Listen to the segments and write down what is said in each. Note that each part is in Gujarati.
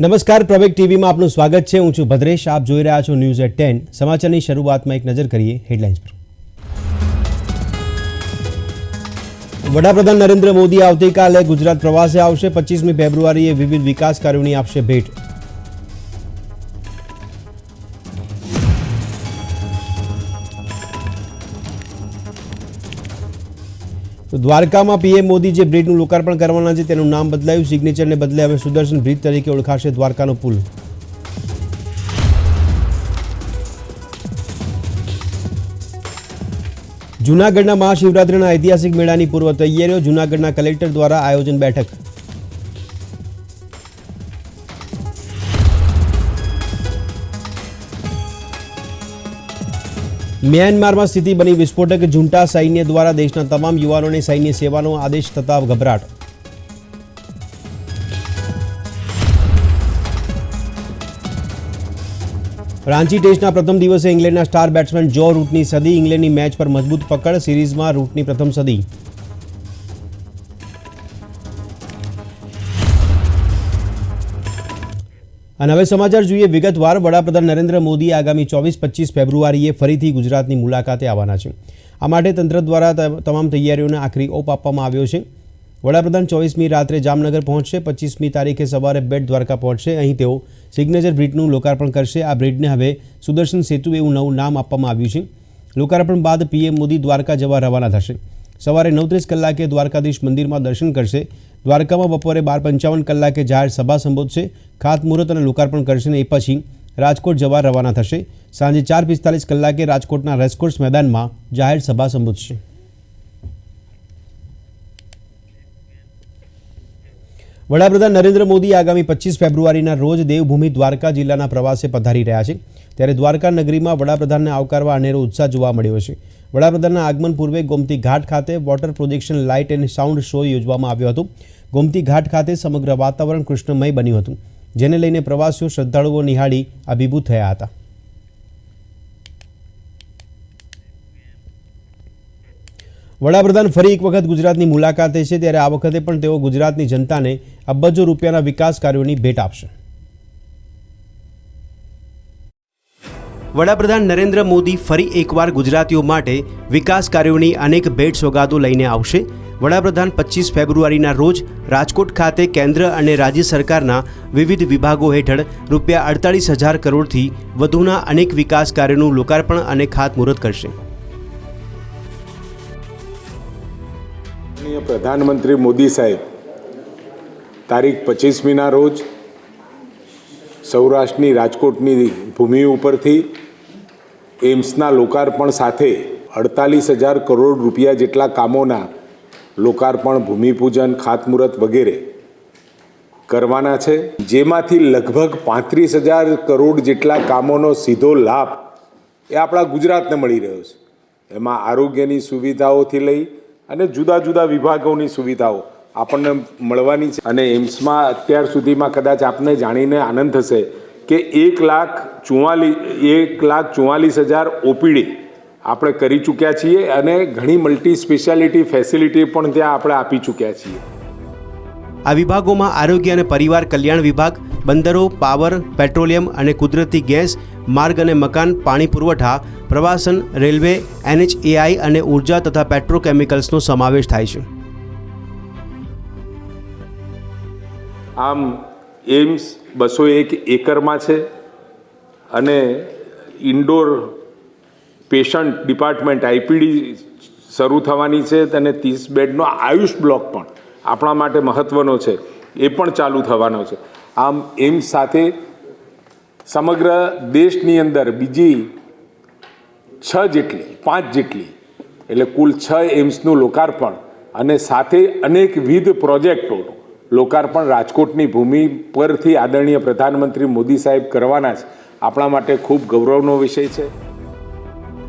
નમસ્કાર, પ્રવેગ ટીવીમાં આપનું સ્વાગત છે. હું છું ભદ્રેશ. આપ જોઈ રહ્યા છો ન્યૂઝ એટ ટેન. સમાચારની શરૂઆતમાં એક નજર કરીએ હેડલાઇન્સ પર. વડાપ્રધાન નરેન્દ્ર મોદી આવતીકાલે ગુજરાત પ્રવાસે આવશે. પચીસમી ફેબ્રુઆરીએ વિવિધ વિકાસ કાર્યોની આપશે ભેટ. દ્વારકામાં પીએમ મોદી જે બ્રિજનું લોકાર્પણ કરવાના છે, તેનું નામ બદલાયું. સિગ્નેચરને બદલે હવે સુદર્શન બ્રિજ તરીકે ઓળખાશે દ્વારકાનો પુલ. જૂનાગઢના મહાશિવરાત્રિના ઐતિહાસિક મેળાની પૂર્વ તૈયારીઓ, જૂનાગઢના કલેક્ટર દ્વારા આયોજન બેઠક. મ્યાનમારમાં સ્થિતિ બની વિસ્ફોટક. ઝુંટા સૈન્ય દ્વારા દેશના તમામ યુવાનોને સૈન્ય સેવાનો આદેશ થતા ગભરાટ. રાંચી ટેસ્ટના પ્રથમ દિવસે ઇંગ્લેન્ડના સ્ટાર બેટ્સમેન જો રૂટની સદી, ઇંગ્લેન્ડની મેચ પર મજબૂત પકડ, સિરીઝમાં રૂટની પ્રથમ સદી. અને હવે સમાચાર જોઈએ. વિગતવાર વડાપ્રધાન નરેન્દ્ર મોદી આગામી ચોવીસ, પચીસ ફેબ્રુઆરીએ ફરીથી ગુજરાતની મુલાકાતે આવવાના છે. આ માટે તંત્ર દ્વારા તમામ તૈયારીઓને આખરી ઓપ આપવામાં આવ્યો છે. વડાપ્રધાન ચોવીસમી રાત્રે જામનગર પહોંચશે, પચીસમી તારીખે સવારે બેટ દ્વારકા પહોંચશે. અહીં તેઓ સિગ્નેચર બ્રિજનું લોકાર્પણ કરશે. આ બ્રિજને હવે સુદર્શન સેતુ એવું નવું નામ આપવામાં આવ્યું છે. લોકાર્પણ બાદ પીએમ મોદી દ્વારકા જવા રવાના થશે. સવારે નવત્રીસ કલાકે દ્વારકાધીશ મંદિરમાં દર્શન કરશે. દ્વારકામાં બપોરે બાર પંચાવન કલાકે જાહેર સભા સંબોધશે. ખાતમુહૂર્ત અને લોકાર્પણ કરશે અને એ પછી રાજકોટ જવા રવાના થશે. સાંજે ચાર પિસ્તાલીસ કલાકે રાજકોટના રેસકોર્સ મેદાનમાં જાહેર સભા સંબોધશે. વડાપ્રધાન નરેન્દ્ર મોદી આગામી પચીસ ફેબ્રુઆરીના રોજ દેવભૂમિ દ્વારકા જિલ્લાના પ્રવાસે પધારી રહ્યા છે. ત્યારે દ્વારકા નગરીમાં વડાપ્રધાનને આવકારવા અનેરો ઉત્સાહ જોવા મળ્યો છે. વડાપ્રધાનના આગમન પૂર્વે ગોમતી ઘાટ ખાતે water projection light and sound show યોજવામાં આવ્યો હતો. ગોમતી ઘાટ ખાતે સમગ્ર વાતાવરણ કૃષ્ણમય બન્યું હતું. જેને લઈને પ્રવાસીઓ શ્રદ્ધાળુઓ નિહાળી અભિભૂત થયા હતા. વડાપ્રધાન ફરી એક વખત ગુજરાતની મુલાકાતે છે. ત્યારે આ વખતે પણ તેઓ ગુજરાતની જનતાને અબજો રૂપિયાના વિકાસ કાર્યોની ભેટ આપશે. વડાપ્રધાન નરેન્દ્ર મોદી ફરી એકવાર ગુજરાતીઓ માટે વિકાસ કાર્યોની અનેક ભેટ સોગાદો લઈને આવશે. વડાપ્રધાન પચીસ ફેબ્રુઆરીના રોજ રાજકોટ ખાતે કેન્દ્ર અને રાજ્ય સરકારના વિવિધ વિભાગો હેઠળ રૂપિયા અડતાલીસ હજાર કરોડથી વધુના અનેક વિકાસ કાર્યોનું લોકાર્પણ અને ખાતમુહૂર્ત કરશે. પ્રધાનમંત્રી મોદી સાહેબ, તારીખ પચીસમીના રોજ સૌરાષ્ટ્રની રાજકોટની ભૂમિ ઉપરથી એમ્સના લોકાર્પણ સાથે અડતાલીસ હજાર કરોડ રૂપિયા જેટલા કામોના લોકાર્પણ, ભૂમિપૂજન, ખાતમુહૂર્ત વગેરે કરવાના છે. જેમાંથી લગભગ પાંત્રીસ હજાર કરોડ જેટલા કામોનો સીધો લાભ એ આપણા ગુજરાતને મળી રહ્યો છે. એમાં આરોગ્યની સુવિધાઓથી લઈ અને જુદા જુદા વિભાગોની સુવિધાઓ આપણને મળવાની છે. અને એમ્સમાં અત્યાર સુધીમાં કદાચ આપને જાણીને આનંદ થશે કે એક લાખ ચુમ્માલીસ એક લાખ ચુમ્માલીસ હજાર ઓપીડી આપણે કરી ચૂક્યા છીએ અને ઘણી મલ્ટી સ્પેશિયાલિટી ફેસિલિટી પણ ત્યાં આપણે આપી ચૂક્યા છીએ. આ વિભાગોમાં આરોગ્ય અને પરિવાર કલ્યાણ વિભાગ, બંદરો, પાવર, પેટ્રોલિયમ અને કુદરતી ગેસ, માર્ગ અને મકાન, પાણી પુરવઠા, પ્રવાસન, રેલવે, એનએચએઆઈ અને ઊર્જા તથા પેટ્રોકેમિકલ્સનો સમાવેશ થાય છે. આમ એમ્સ બસો એક એકરમાં છે અને ઇન્ડોર પેશન્ટ ડિપાર્ટમેન્ટ આઈપીડી શરૂ થવાની છે અને ત્રીસ બેડનો આયુષ બ્લોક પણ આપણા માટે મહત્ત્વનો છે, એ પણ ચાલુ થવાનો છે. આમ એમ્સ સાથે સમગ્ર દેશની અંદર બીજી છ જેટલી, પાંચ જેટલી, એટલે કુલ છ એમ્સનું લોકાર્પણ અને સાથે અનેકવિધ પ્રોજેક્ટોનું લોકાર્પણ રાજકોટની ભૂમિ પરથી આદરણીય પ્રધાનમંત્રી મોદી સાહેબ કરવાના જ આપણા માટે ખૂબ ગૌરવનો વિષય છે.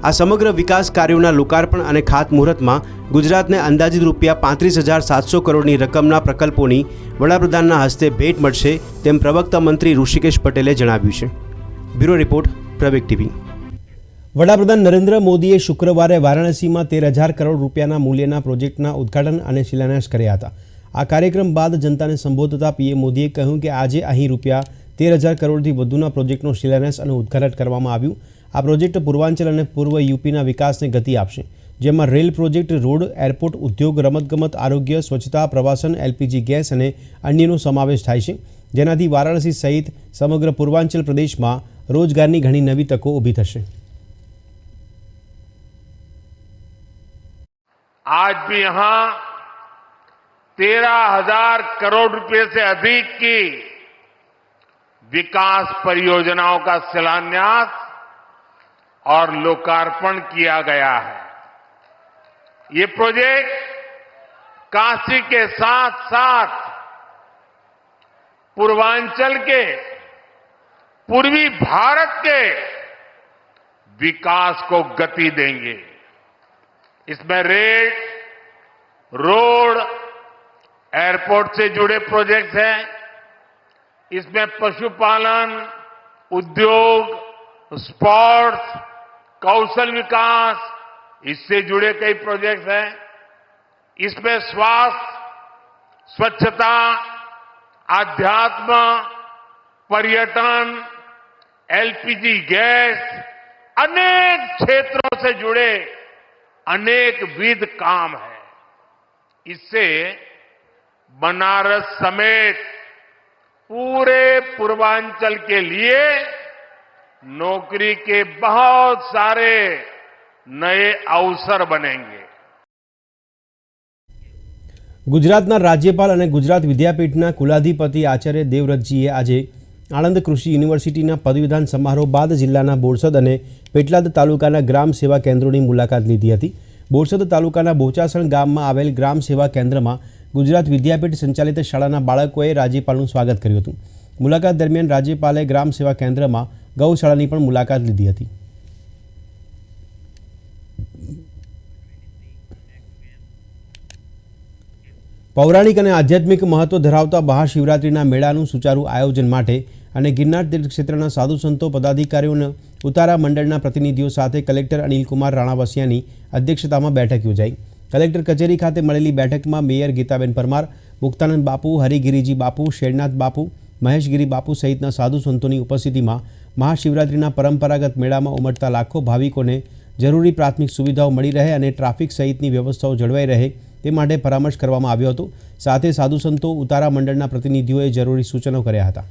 આ સમગ્ર વિકાસ કાર્યોના લોકાર્પણ અને ખાતમુહૂર્તમાં ગુજરાતને અંદાજિત રૂપિયા પાંત્રીસ હજાર સાતસો કરોડની રકમના પ્રકલ્પોની વડાપ્રધાનના હસ્તે ભેટ મળશે તેમ પ્રવક્તા મંત્રી ઋષિકેશ પટેલે જણાવ્યું છે. Bureau report Praveg TV. વડાપ્રધાન નરેન્દ્ર મોદીએ શુક્રવારે વારાણસીમાં તેર હજાર કરોડ રૂપિયાના મૂલ્યના પ્રોજેક્ટના ઉદ્ઘાટન અને શિલાન્યાસ કર્યા હતા. આ કાર્યક્રમ બાદ જનતાને સંબોધતા પીએમ મોદીએ કહ્યું કે આજે અહીં રૂપિયા તેર હજાર કરોડથી વધુના પ્રોજેક્ટનો શિલાન્યાસ અને ઉદ્ઘાટન કરવામાં આવ્યું. આ પ્રોજેક્ટ પૂર્વાંચલ અને પૂર્વ યુપીના વિકાસને ગતિ આપશે, જેમાં રેલ પ્રોજેક્ટ, રોડ, એરપોર્ટ, ઉદ્યોગ, રમતગમત, આરોગ્ય, સ્વચ્છતા, પ્રવાસન, એલપીજી ગેસ અને અન્યનો સમાવેશ થાય છે. જેનાથી વારાણસી સહિત સમગ્ર પૂર્વાંચલ પ્રદેશમાં રોજગારની ઘણી નવી તકો ઊભી થશે. આજ ભી યહાં तेरह हज़ार करोड़ रुपए से अधिक की विकास परियोजनाओं का शिलान्यास और लोकार्पण किया गया है। ये प्रोजेक्ट काशी के साथ साथ पूर्वांचल के, पूर्वी भारत के विकास को गति देंगे। इसमें रेल, रोड एयरपोर्ट से जुड़े प्रोजेक्ट्स हैं। इसमें पशुपालन, उद्योग, स्पोर्ट्स, कौशल विकास, इससे जुड़े कई प्रोजेक्ट्स हैं। इसमें स्वास्थ्य, स्वच्छता, आध्यात्म, पर्यटन, एलपीजी गैस, अनेक क्षेत्रों से जुड़े अनेक विध काम है। इससे बनारस समेत पूरे पूर्वांचल के लिए नौकरी के बहुत सारे नए अवसर बनेंगे ગુજરાતના રાજ્યપાલ અને ગુજરાત વિદ્યાપીઠના કુલાધિપતિ આચાર્ય દેવવ્રતજીએ આજે આણંદ કૃષિ યુનિવર્સિટીના પદવીદાન સમારોહ બાદ જિલ્લાના બોરસદ અને પેટલાદ તાલુકાના ગ્રામ સેવા કેન્દ્રોની મુલાકાત લીધી હતી બોરસદ તાલુકાના બોચાસણ ગામમાં આવેલ ગ્રામ સેવા કેન્દ્રમાં ગુજરાત વિદ્યાપીઠ સંચાલિત શાળાના બાળકોએ રાજ્યપાલનું સ્વાગત કર્યું હતું. મુલાકાત દરમિયાન રાજ્યપાલે ગ્રામ સેવા કેન્દ્રમાં ગૌશાળાની પણ મુલાકાત લીધી હતી. પૌરાણિક અને આધ્યાત્મિક મહત્વ ધરાવતા મહાશિવરાત્રિના મેળાનું સુચારુ આયોજન માટે અને ગિરનાર ક્ષેત્રના સાધુ સંતો પદાધિકારીઓને ઉતારા મંડળના પ્રતિનિધિઓ સાથે કલેક્ટર અનિલકુમાર રાણાવસિયાની અધ્યક્ષતામાં બેઠક યોજાઈ. કલેક્ટર કચેરી ખાતે મળેલી બેઠકમાં મેયર ગીતાબેન પરમાર, મુક્તાનંદ બાપુ, હરિગીરીજી બાપુ, શેરનાથ બાપુ, મહેશગીરી બાપુ સહિતના સાધુ સંતોની ઉપસ્થિતિમાં મહાશિવરાત્રિના પરંપરાગત મેળામાં ઉમટતા લાખો ભાવિકોને જરૂરી પ્રાથમિક સુવિધાઓ મળી રહે અને ટ્રાફિક સહિતની વ્યવસ્થાઓ જળવાઈ રહે તે માટે પરામર્શ કરવામાં આવ્યો હતો. સાથે સાધુ સંતો ઉતારા મંડળના પ્રતિનિધિઓએ જરૂરી સૂચનો કર્યા હતા.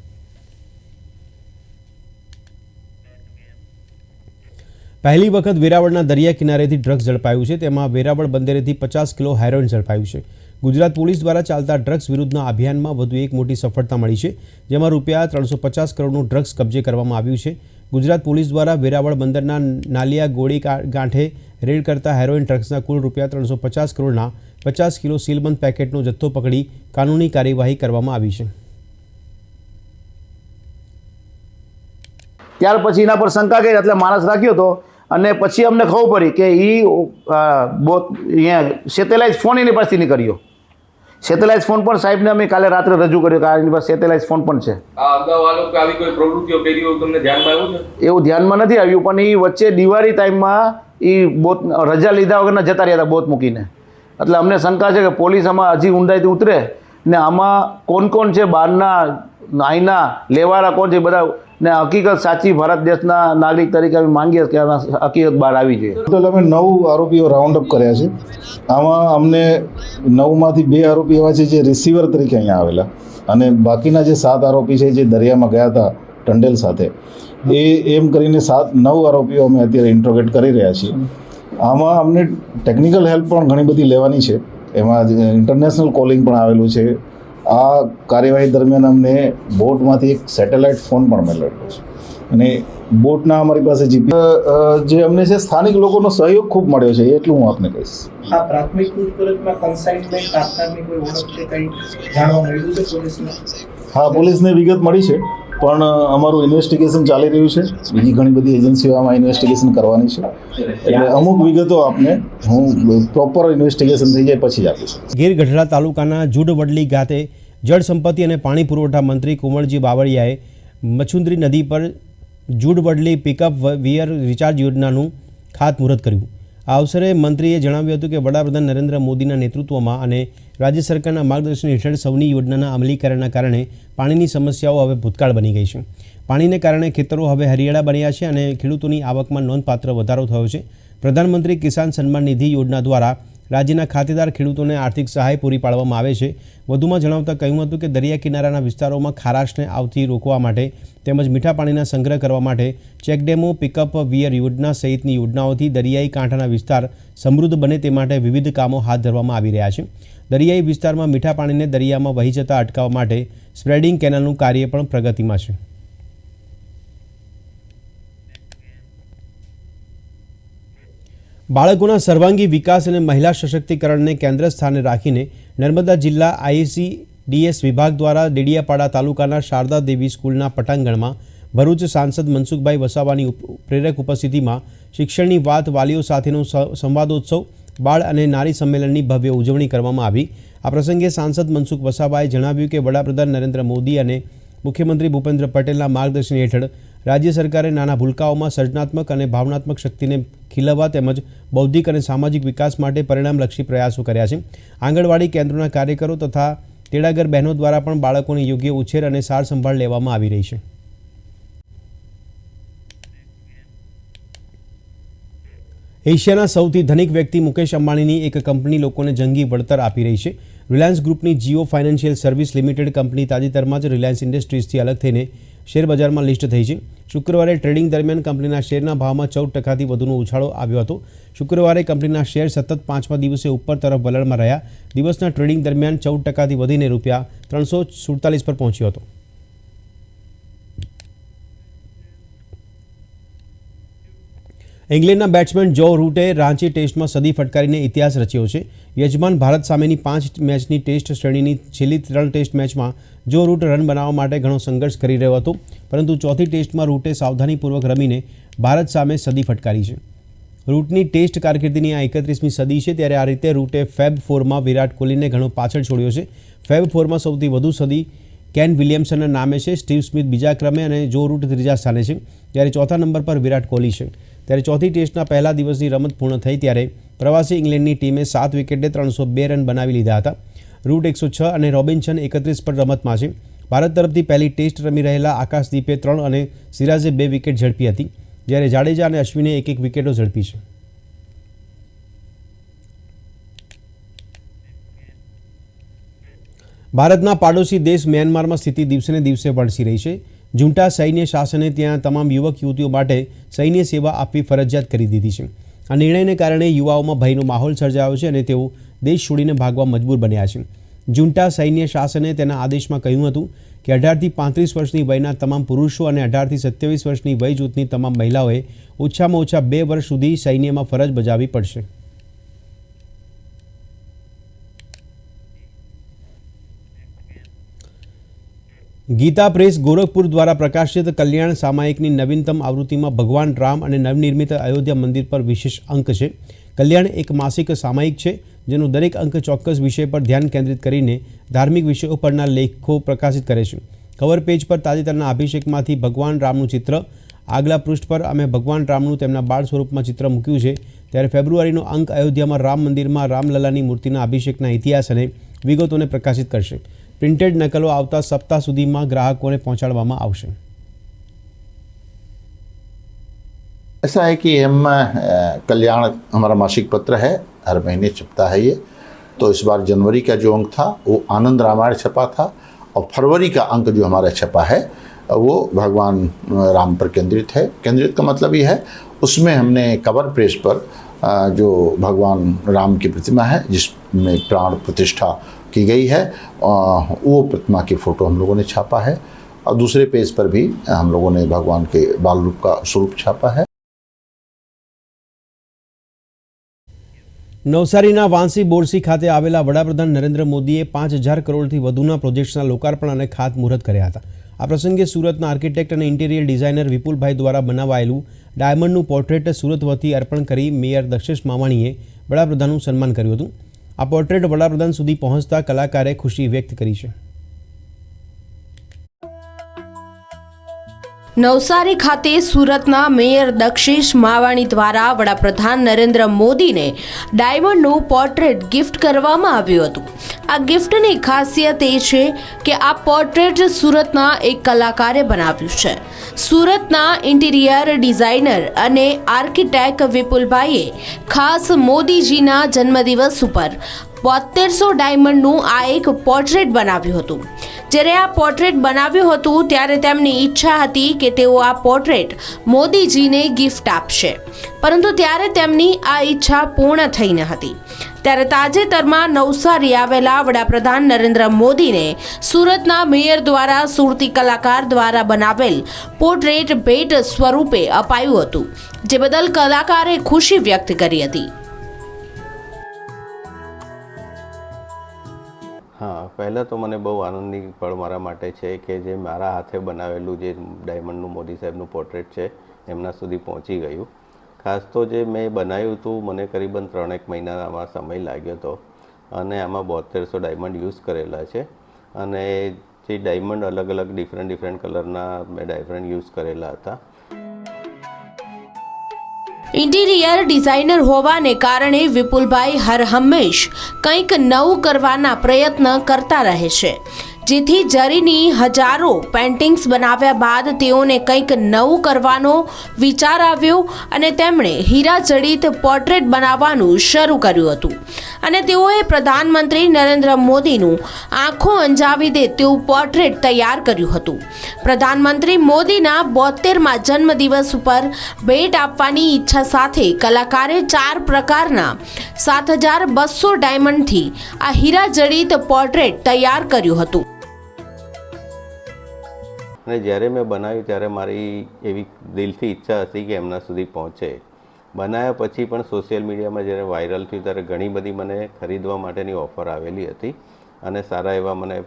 પહેલી વખત વેરાવળના દરિયા કિનારેથી ડ્રગ્સ ઝડપાયું છે. તેમાં વેરાવળ બંદરેથી પચાસ કિલો હેરોઇન ઝડપાયું છે. ગુજરાત પોલીસ દ્વારા ચાલતા ડ્રગ્સ વિરુદ્ધના અભિયાનમાં વધુ એક મોટી સફળતા મળી છે. જેમાં રૂપિયા ત્રણસો પચાસ કરોડનું ડ્રગ્સ કબજે કરવામાં આવ્યું છે. ગુજરાત પોલીસ દ્વારા વેરાવળ બંદરના નાલિયા ગોળી ગાંઠે રેડ કરતા હેરોઇન ડ્રગ્સના કુલ રૂપિયા ત્રણસો પચાસ કરોડના પચાસ કિલો સીલબંધ પેકેટનો જથ્થો પકડી કાનૂની કાર્યવાહી કરવામાં આવી છે. ત્યાર પછી એના પર શંકા કરી, એટલે માણસ રાખ્યો હતો અને પછી અમને ખબર પડી કે એ બહુ અહીંયા સેટેલાઇટ ફોન એની પાસેથી નીકળ્યો. સેટેલાઇટ ફોન પણ સાહેબને અમે કાલે રાત્રે રજૂ કર્યો કે આ એની પાસે સેટેલાઇટ ફોન પણ છે. એવું ધ્યાનમાં નથી આવ્યું પણ એ વચ્ચે દિવાળી ટાઈમમાં એ બોત રજા લીધા વગરના જતા રહ્યા હતા બોત મૂકીને. એટલે અમને શંકા છે કે પોલીસ આમાં હજી ઊંડાઈથી ઉતરે ને આમાં કોણ કોણ છે બહારના અહીંના લેવાળા કોણ છે બધા? ને હકીકત સાચી ભારત દેશના નાગરિક તરીકે અમે માંગીએ કે હકીકત બહાર આવી જોઈએ ટોટલ અમે નવ આરોપીઓ રાઉન્ડ અપ કર્યા છે. આમાં અમને નવમાંથી બે આરોપી એવા છે જે રિસીવર તરીકે અહીંયા આવેલા અને બાકીના જે સાત આરોપી છે જે દરિયામાં ગયા હતા ટંડેલ સાથે, એ એમ કરીને સાત નવ આરોપીઓ અમે અત્યારે ઇન્ટ્રોગેટ કરી રહ્યા છીએ. આમાં અમને ટેકનિકલ હેલ્પ પણ ઘણી બધી લેવાની છે. એમાં ઇન્ટરનેશનલ કોલિંગ પણ આવેલું છે. આ કાર્યવાહી દરમિયાન અમને બોટમાંથી એક સેટેલાઇટ ફોન પણ મળેલો છે. અને બોટના અમારી પાસે જીપી જે અમને છે સ્થાનિક લોકોનો સહયોગ ખૂબ મળ્યો છે એટલું હું આપને કહીશ. આ પ્રાથમિક પૂછપરછમાં કન્સાઇનમેન્ટ આપનારની કોઈ ઓળખ કે કંઈ જાણવા મળ્યું છે પોલીસને? હા પોલીસને વિગત મળી છે પણ અમારું ઇન્વેસ્ટિગેશન ચાલી રહ્યું છે. બીજી ઘણી બધી એજન્સીઓ આમાં ઇન્વેસ્ટિગેશન કરવાની છે. એટલે અમુક વિગતો આપને હું પ્રોપર ઇન્વેસ્ટિગેશન થઈ જાય પછી જ આપીશ. ગીર ગઢડા તાલુકાના જુડવડલી ગાતે જળ સંપત્તિ અને પાણી પુરવઠા મંત્રી કુંવરજી બાવળિયાએ મછુંદરી નદી પર જૂડવડલી પિકઅપ વિયર રિચાર્જ યોજનાનું ખાતમુહૂર્ત કર્યું. આ અવસરે મંત્રીએ જણાવ્યું હતું કે વડાપ્રધાન નરેન્દ્ર મોદીના નેતૃત્વમાં અને રાજ્ય સરકારના માર્ગદર્શન હેઠળ સૌની યોજનાના અમલીકરણના કારણે પાણીની સમસ્યાઓ હવે ભૂતકાળ બની ગઈ છે. પાણીને કારણે ખેતરો હવે હરિયાળા બન્યા છે અને ખેડૂતોની આવકમાં નોંધપાત્ર વધારો થયો છે. પ્રધાનમંત્રી કિસાન સન્માન નિધિ યોજના દ્વારા રાજ્યના ખાતેદાર ખેડૂતોને આર્થિક સહાય પૂરી પાડવામાં આવે છે. વધુમાં જણાવતા કહ્યું હતું કે દરિયા કિનારાના વિસ્તારોમાં ખારાશને આવતી રોકવા માટે તેમજ મીઠા પાણીના સંગ્રહ કરવા માટે ચેકડેમો, પિકઅપ, વિયર યોજના સહિતની યોજનાઓથી દરિયાઈ કાંઠાના વિસ્તાર સમૃદ્ધ બને તે માટે વિવિધ કામો હાથ ધરવામાં આવી રહ્યા છે. દરિયાઈ વિસ્તારમાં મીઠા પાણીને દરિયામાં વહી જતા અટકાવવા માટે સ્પ્રેડિંગ કેનાલનું કાર્ય પણ પ્રગતિમાં છે. બાળકોના સર્વાંગી વિકાસ અને મહિલા સશક્તિકરણને કેન્દ્ર સ્થાને રાખીને નર્મદા જિલ્લા આઈસી ડીએસ વિભાગ દ્વારા ડેડિયાપાડા તાલુકાના શારદા દેવી સ્કૂલના પટાંગણમાં ભરૂચ સાંસદ મનસુખભાઈ વસાવાની પ્રેરક ઉપસ્થિતિમાં શિક્ષણની વાત વાલીઓ સાથેનો સંવાદોત્સવ, બાળ અને નારી સંમેલનની ભવ્ય ઉજવણી કરવામાં આવી. આ પ્રસંગે સાંસદ મનસુખ વસાવાએ જણાવ્યું કે વડાપ્રધાન નરેન્દ્ર મોદી અને મુખ્યમંત્રી ભૂપેન્દ્ર પટેલના માર્ગદર્શન હેઠળ રાજ્ય સરકારે નાના ભૂલકાઓમાં સર્જનાત્મક અને ભાવનાત્મક શક્તિને ખીલવવા તેમજ બૌદ્ધિક અને સામાજિક વિકાસ માટે પરિણામલક્ષી પ્રયાસો કર્યા છે. આંગણવાડી કેન્દ્રોના કાર્યકરો તથા તેડાગર બહેનો દ્વારા પણ બાળકોની યોગ્ય ઉછેર અને સાર સંભાળ લેવામાં આવી રહી છે. એશિયાના સૌથી ધનિક વ્યક્તિ મુકેશ અંબાણીની એક કંપની લોકોને જંગી વળતર આપી રહી છે. રિલાયન્સ ગ્રુપની Jio financial service limited company તાજેતરમાં જ રિલાયન્સ ઇન્ડસ્ટ્રીઝથી અલગ થઈને શેરબજારમાં લિસ્ટ થઈ છે. શુક્રવારે ટ્રેડિંગ દરમિયાન કંપનીના શેરના ભાવમાં ચૌદ ટકાથી વધુનો ઉછાળો આવ્યો હતો. શુક્રવારે કંપનીના શેર સતત પાંચમા દિવસે ઉપર તરફ વલણમાં રહ્યા. દિવસના ટ્રેડિંગ દરમિયાન ચૌદ ટકાથી વધીને રૂપિયા ત્રણસો સુડતાલીસ પર પહોંચ્યો હતો. ઇંગ્લેન્ડના બેટ્સમેન જો રૂટે રાંચી ટેસ્ટમાં સદી ફટકારીને ઇતિહાસ રચ્યો છે. યજમાન ભારત સામેની પાંચ મેચની ટેસ્ટ શ્રેણીની છેલ્લી ત્રણ ટેસ્ટ મેચમાં જો રૂટ રન બનાવવા માટે ઘણો સંઘર્ષ કરી રહ્યો હતો, પરંતુ ચોથી ટેસ્ટમાં રૂટે સાવધાનીપૂર્વક રમીને ભારત સામે સદી ફટકારી છે. રૂટની ટેસ્ટ કારકિર્દીની આ એકત્રીસમી સદી છે ત્યારે આ રીતે રૂટે ફેબ ફોરમાં વિરાટ કોહલીને ઘણો પાછળ છોડ્યો છે. ફેબ ફોરમાં સૌથી વધુ સદી કેન વિલિયમસનના નામે છે, સ્ટીવ સ્મિથ બીજા ક્રમે અને જો રૂટ ત્રીજા સ્થાને છે જ્યારે ચોથા નંબર પર વિરાટ કોહલી છે. ત્યારે ચોથી ટેસ્ટના પહેલા દિવસની રમત પૂર્ણ થઈ ત્યારે પ્રવાસી ઇંગ્લેન્ડની ટીમે સાત વિકેટે ત્રણસો બે રન બનાવી લીધા હતા. રૂટ એકસો છ અને રોબિન્સન એકત્રીસ પર રમતમાં છે. ભારત તરફથી પહેલી ટેસ્ટ રમી રહેલા આકાશદીપે ત્રણ અને સિરાજે બે વિકેટ ઝડપી હતી, જ્યારે જાડેજા અને અશ્વિને એક એક વિકેટો ઝડપી છે. ભારતના પાડોશી દેશ મ્યાનમારમાં સ્થિતિ દિવસે ને દિવસે વણસી રહી છે. ઝૂંટા સૈન્ય શાસને ત્યાં તમામ યુવક યુવતીઓ માટે સૈન્ય સેવા આપવી ફરજિયાત કરી દીધી છે. આ નિર્ણયને કારણે યુવાઓમાં ભયનો માહોલ સર્જાયો છે અને તેઓ દેશ છોડીને ભાગવા મજબૂર બન્યા છે. ઝૂંટા સૈન્ય શાસને તેના આદેશમાં કહ્યું હતું કે અઢારથી પાંત્રીસ વર્ષની વયના તમામ પુરુષો અને અઢારથી સત્યાવીસ વર્ષની વય જૂથની તમામ મહિલાઓએ ઓછામાં ઓછા બે વર્ષ સુધી સૈન્યમાં ફરજ બજાવવી પડશે. ગીતા પ્રેસ ગોરખપુર દ્વારા પ્રકાશિત કલ્યાણ સામાયિકની નવીનતમ આવૃત્તિમાં ભગવાન રામ અને નવનિર્મિત અયોધ્યા મંદિર પર વિશેષ અંક છે. કલ્યાણ એક માસિક સામાયિક છે, જેનો દરેક અંક ચોક્કસ વિષય પર ધ્યાન કેન્દ્રિત કરીને ધાર્મિક વિષયો પરના લેખો પ્રકાશિત કરે છે. કવર પેજ પર તાજેતરના અભિષેકમાંથી ભગવાન રામનું ચિત્ર, આગલા પૃષ્ઠ પર અમે ભગવાન રામનું તેમના બાળ સ્વરૂપમાં ચિત્ર મૂક્યું છે. ત્યારે ફેબ્રુઆરીનો અંક અયોધ્યામાં રામ મંદિરમાં રામલલાની મૂર્તિના અભિષેકના ઇતિહાસ અને વિગતોને પ્રકાશિત કરશે. પ્રિન્ટેડ નકલો આવતા સપ્તાહ સુધીમાં ગ્રાહકોને પહોંચાડવામાં આવશે ऐसा है कि हम अ, कल्याण हमारा मासिक पत्र है हर महीने छपता है ये तो इस बार जनवरी का जो अंक था वो आनंद रामायण छपा था और फरवरी का अंक जो हमारा छपा है वो भगवान राम पर केंद्रित है केंद्रित का मतलब ये है उसमें हमने कवर पेज पर अ, जो भगवान राम की प्रतिमा है जिसमें प्राण प्रतिष्ठा की गई है अ, वो प्रतिमा की फ़ोटो हम लोगों ने छापा है और दूसरे पेज पर भी हम लोगों ने भगवान के बाल रूप का स्वरूप छापा है નવસારીના વાંસી બોરસી ખાતે આવેલા વડાપ્રધાન નરેન્દ્ર મોદીએ પાંચ હજાર કરોડથી વધુના પ્રોજેક્ટ્સના લોકાર્પણ અને ખાતમુહૂર્ત કર્યા હતા આ પ્રસંગે સુરતના આર્કિટેક્ટ અને ઇન્ટિરિયર ડિઝાઇનર વિપુલભાઈ દ્વારા બનાવાયેલું ડાયમંડનું પોર્ટ્રેટ સુરત વતી અર્પણ કરી મેયર દક્ષેશ માવાણીએ વડાપ્રધાનનું સન્માન કર્યું હતું આ પોર્ટ્રેટ વડાપ્રધાન સુધી પહોંચતા કલાકારે ખુશી વ્યક્ત કરી છે. નવસારી ખાતે સુરતના મેયર દક્ષિશ માવાણી દ્વારા વડાપ્રધાન નરેન્દ્ર મોદીને ડાયમંડનું પોર્ટ્રેટ ગિફ્ટ કરવામાં આવ્યું હતું. આ ગિફ્ટની ખાસિયત એ છે કે આ પોર્ટ્રેટ સુરતના એક કલાકારે બનાવ્યું છે. સુરતના ઇન્ટિરિયર ડિઝાઇનર અને આર્કિટેક્ટ વિપુલભાઈએ ખાસ મોદીજીના જન્મદિવસ ઉપર બોતેરસો ડાયમંડનું આ એક પોર્ટ્રેટ બનાવ્યું હતું. જ્યારે આ પોર્ટ્રેટ બનાવ્યું હતું ત્યારે તેમની ઈચ્છા હતી કે તેઓ આ પોર્ટ્રેટ મોદીજીને ગિફ્ટ આપશે. પરંતુ ત્યારે તેમની આ ઈચ્છા પૂર્ણ થઈ ન હતી. ત્યારે તાજેતરમાં નવસારી આવેલા વડાપ્રધાન નરેન્દ્ર મોદીને સુરતના મેયર દ્વારા સુરતી કલાકાર દ્વારા બનાવેલ પોર્ટ્રેટ ભેટ સ્વરૂપે અપાયું હતું, જે બદલ કલાકારે ખુશી વ્યક્ત કરી હતી. પહેલાં તો મને બહુ આનંદની પળ મારા માટે છે કે જે મારા હાથે બનાવેલું જે ડાયમંડનું મોદી સાહેબનું પોર્ટ્રેટ છે, એમના સુધી પહોંચી ગયું. ખાસ તો જે મેં બનાવ્યું હતું, મને કરીબન ત્રણેક મહિનામાં સમય લાગ્યો હતો અને આમાં બોતેરસો ડાયમંડ યુઝ કરેલા છે. અને જે ડાયમંડ અલગ અલગ ડિફરન્ટ ડિફરન્ટ કલરના મેં ડાયમંડ યુઝ કરેલા હતા. ઇન્ટિરિયર ડિઝાઇનર હોવાને કારણે વિપુલભાઈ હર હંમેશ કંઈક નવું કરવાના પ્રયત્ન કરતા રહે છે. જેથી જરીની હજારો પેન્ટિંગ્સ બનાવ્યા બાદ તેઓને કંઈક નવું કરવાનો વિચાર આવ્યો અને તેમણે હીરાજડિત પોર્ટ્રેટ બનાવવાનું શરૂ કર્યું હતું. અને તેઓએ પ્રધાનમંત્રી નરેન્દ્ર મોદીનું આંખો અંજાવી દે તેવું પોર્ટ્રેટ તૈયાર કર્યું હતું. પ્રધાનમંત્રી મોદીના બોતેરમાં જન્મદિવસ ઉપર ભેટ આપવાની ઈચ્છા સાથે કલાકારે ચાર પ્રકારના સાત હજાર બસો ડાયમંડથી આ હીરાજડિત પોર્ટ્રેટ તૈયાર કર્યું હતું. અને જ્યારે મેં બનાવ્યું ત્યારે મારી એવી દિલથી ઈચ્છા હતી કે એમના સુધી પહોંચે. બનાવ્યા પછી પણ સોશિયલ મીડિયામાં જ્યારે વાયરલ થયું ત્યારે ઘણી બધી મને ખરીદવા માટેની ઓફર આવેલી હતી અને સારા એવા મને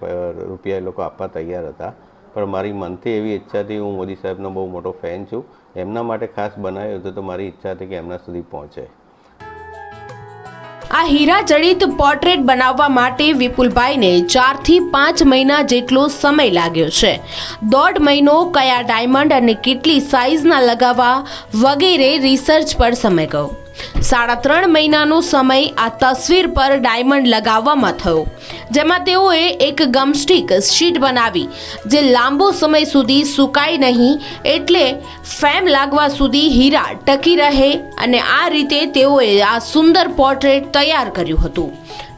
રૂપિયા એ લોકો આપવા તૈયાર હતા. પણ મારી મનથી એવી ઈચ્છા હતી, હું મોદી સાહેબનો બહુ મોટો ફેન છું. એમના માટે ખાસ બનાવ્યું હતું તો મારી ઈચ્છા હતી કે એમના સુધી પહોંચે. આ હીરા જડિત પોર્ટ્રેટ બનાવવા માટે વિપુલભાઈને ચારથી પાંચ મહિના જેટલો સમય લાગ્યો છે. દોઢ મહિનો કયા ડાયમંડ અને કેટલી સાઇઝના લગાવવા વગેરે રિસર્ચ પર સમય ગયો. સાડા ત્રણ મહિનાનો સમય આ તસવીર પર ડાયમંડ લગાવવામાં થયો. જેમાં તેઓએ એક ગમસ્ટિક શીટ બનાવી, જે લાંબો સમય સુધી સુકાય નહીં એટલે ફેમ લાગવા સુધી હીરા ટકી રહે અને આ રીતે તેઓએ આ સુંદર પોર્ટ્રેટ તૈયાર કર્યું હતું.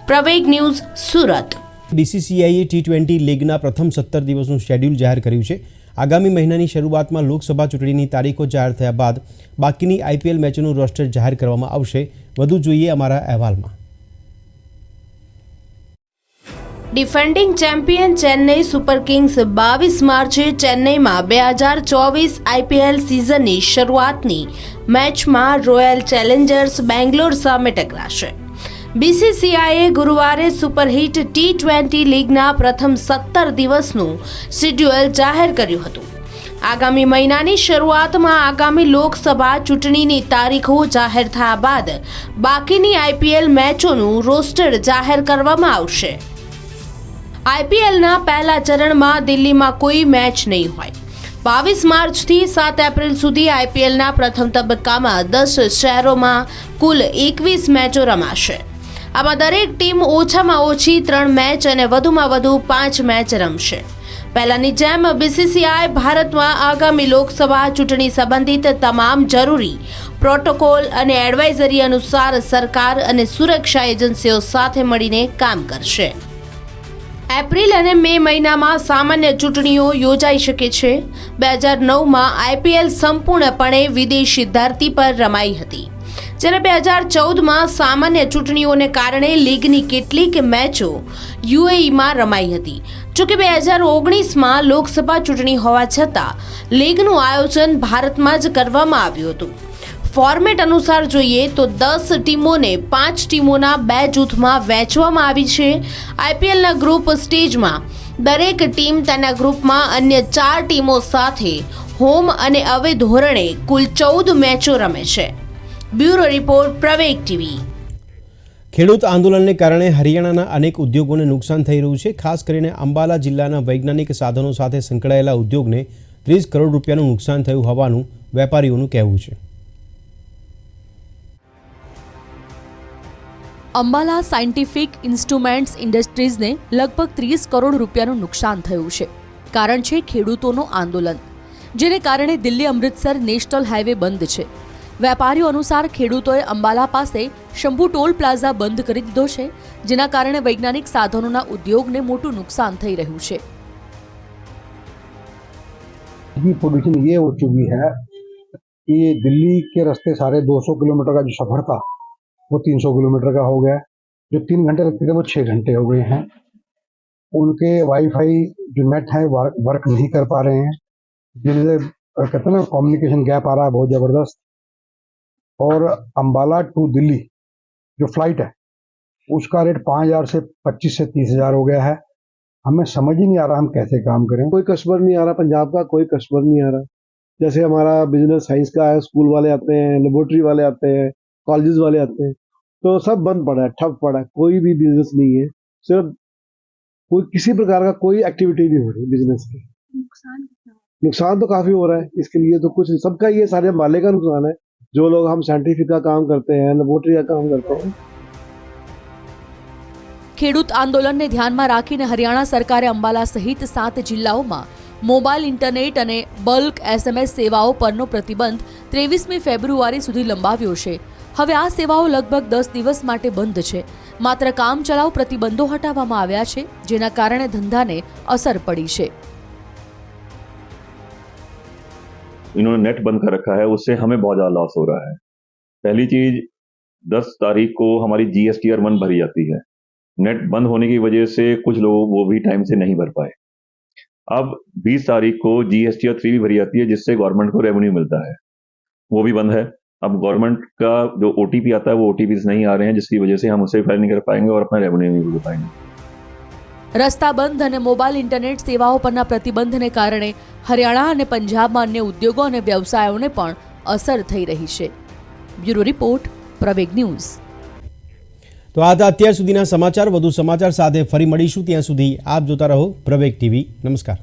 પ્રવેગ ન્યૂઝ સુરત. ડીસીસીઆઈએ ટી ટ્વેન્ટી લીગના પ્રથમ સત્તર દિવસનું શેડ્યુલ જાહેર કર્યું છે. આગામી મહિનાની શરૂઆતમાં લોકસભા ચૂંટણીની તારીખો જાહેર થયા બાદ બાકીની આઈપીએલ મેચોનું રોસ્ટર જાહેર કરવામાં આવશે. વધુ જોઈએ અમારા અહેવાલમાં. Defending champion Chennai Super Kings બાવીસ માર્ચે ચેન્નઈમાં બે હજાર ચોવીસ આઈપીએલ સિઝનની શરૂઆતની મેચમાં રોયલ ચેલેન્જર્સ બેંગ્લોર સામે ટકરાશે. બીસીસીઆઈએ ગુરુવારે સુપરહિટ ટી ટ્વેન્ટી લીગના પ્રથમ સત્તર દિવસનું શિડ્યુઅલ જાહેર કર્યું હતું. આગામી મહિનાની શરૂઆતમાં આગામી લોકસભા ચૂંટણીની તારીખો જાહેર થયા બાદ બાકીની આઈપીએલ મેચોનું રોસ્ટર જાહેર કરવામાં આવશે. આઈપીએલના પહેલા ચરણમાં દિલ્હીમાં કોઈ મેચ નહીં હોય. બાવીસ માર્ચથી સાત એપ્રિલ સુધી આઈપીએલના પ્રથમ તબક્કામાં દસ શહેરોમાં કુલ એકવીસ મેચો રમાશે. આમાં દરેક ટીમ ઓછામાં ઓછી ત્રણ મેચ અને વધુમાં વધુ પાંચ મેચ રમશે. પહેલાની જેમ બીસીસીઆઈ ભારતમાં આગામી લોકસભા ચૂંટણી સંબંધિત તમામ જરૂરી પ્રોટોકોલ અને એડવાઇઝરી અનુસાર સરકાર અને સુરક્ષા એજન્સીઓ સાથે મળીને કામ કરશે. એપ્રિલ અને મે મહિનામાં સામાન્ય ચૂંટણીઓ યોજાઈ શકે છે. બે હજાર નવમાં આઈપીએલ સંપૂર્ણપણે વિદેશી ધરતી પર રમાઈ હતી. જ્યારે બે હજાર ચૌદમાં સામાન્ય ચૂંટણીઓને કારણે લીગની કેટલીક મેચો યુએઈમાં રમાઈ હતી. જોકે બે હજાર ઓગણીસમાં લોકસભા ચૂંટણી હોવા છતાં લીગનું આયોજન ભારતમાં જ કરવામાં આવ્યું હતું. ફોર્મેટ અનુસાર જોઈએ તો દસ ટીમોને પાંચ ટીમોના બે જૂથમાં વહેંચવામાં આવી છે. આઈપીએલના ગ્રુપ સ્ટેજમાં દરેક ટીમ તેના ગ્રુપમાં અન્ય ચાર ટીમો સાથે હોમ અને અવે ધોરણે કુલ ચૌદ મેચો રમે છે. Bureau report Praveg TV. ખેડૂત આંદોલનને કારણે હરિયાણાના અનેક ઉદ્યોગોને નુકસાન થઈ રહ્યું છે. ખાસ કરીને અંબાલા જિલ્લાના વૈજ્ઞાનિક સાધનો સાથે સંકળાયેલા ઉદ્યોગને ત્રીસ કરોડ રૂપિયાનું નુકસાન થયું હોવાનું વેપારીઓનું કહેવું છે. અંબાલા સાયન્ટિફિક ઇન્સ્ટ્રુમેન્ટ્સ ઇન્ડસ્ટ્રીઝને લગભગ ત્રીસ કરોડ રૂપિયાનું નુકસાન થયું છે. કારણ છે ખેડૂતોનું આંદોલન જેને કારણે દિલ્હી અમૃતસર નેશનલ હાઈવે બંધ છે. વેપારીઓ અનુસાર ખેડૂતોએ અંબાલા પાસે શંભુ ટોલ પ્લાઝા બંધ કરી દીધો છે જેના કારણે વૈજ્ઞાનિક સાધનોના ઉદ્યોગને મોટું નુકસાન થઈ રહ્યું છે की पोजीशन ये हो चुकी है कि दिल्ली के रास्ते सारे 200 किलोमीटर का जो सफर था वो 300 किलोमीटर का हो गया है जो तीन घंटे लगते थे वो छः घंटे हो गए हैं उनके वाईफाई जो नेट है वर्क वर्क नहीं कर पा रहे हैं जिनसे अ, कहते हैं ना कम्युनिकेशन गैप आ रहा है बहुत ज़बरदस्त और अम्बाला टू दिल्ली जो फ़्लाइट है उसका रेट पाँच हज़ार से पच्चीस से तीस हज़ार हो गया है। हमें समझ ही नहीं आ रहा हम कैसे काम करें। कोई कस्टमर नहीं आ रहा पंजाब का कोई कस्टमर नहीं आ रहा। जैसे हमारा बिज़नेस साइंस का है स्कूल वाले आते हैं लेबोरेटरी वाले आते हैं कॉलेजेस वाले आते हैं तो सब बंद पड़ा है ठप पड़ा है कोई भी बिज़नेस नहीं है। सिर्फ़ कोई किसी प्रकार का कोई एक्टिविटी नहीं हो रही बिज़नेस की। नुकसान तो काफ़ी हो रहा है इसके लिए तो कुछ सबका ये सारे माले का नुकसान है। जो लोग हम साइंटिफिक का काम करते हैं लेबोरेटरी का काम करते हैं ખેડૂત આંદોલનને ધ્યાનમાં રાખીને હરિયાણા સરકારે અંબાલા સહિત સાત જિલ્લાઓમાં મોબાઈલ ઇન્ટરનેટ અને બલ્ક એસએમએસ સેવાઓ પરનો પ્રતિબંધ ત્રેવીસમી ફેબ્રુઆરી સુધી લંબાવ્યો છે હવે આ સેવાઓ લગભગ દસ દિવસ માટે બંધ છે માત્ર કામચલાઉ પ્રતિબંધો હટાવવામાં આવ્યા છે જેના કારણે ધંધાને અસર પડી છે इन्होंने नेट बंद कर रखा है, उससे हमें बहुत ज़्यादा लॉस हो रहा है। पहली चीज़, दस तारीख को हमारी G S T R one भरी जाती है। नेट बंद होने की वजह से कुछ लोग वो भी टाइम से नहीं भर पाए। अब बीस तारीख को G S T R three भी भरी जाती है, जिससे गवर्नमेंट को रेवेन्यू मिलता है। वो भी बंद है। अब गवर्नमेंट का जो ओटीपी आता है, वो ओ नहीं आ रहे हैं, जिसकी वजह से हम उसे फ़ाइल नहीं कर पाएँगे और अपना रेवेन्यू नहीं भर पाएँगे। રસ્તા બંધ અને મોબાઈલ ઇન્ટરનેટ સેવાઓ પરના પ્રતિબંધને કારણે હરિયાણા અને પંજાબમાં અન્ય ઉદ્યોગો અને વ્યવસાયોને પણ અસર થઈ રહી છે. Bureau report, Praveg news. તો આ અત્યાર સુધીના સમાચાર, વધુ સમાચાર સાથે ફરી મળીશું. ત્યાં સુધી આપ જોતા રહો પ્રવેગ ટીવી. નમસ્કાર.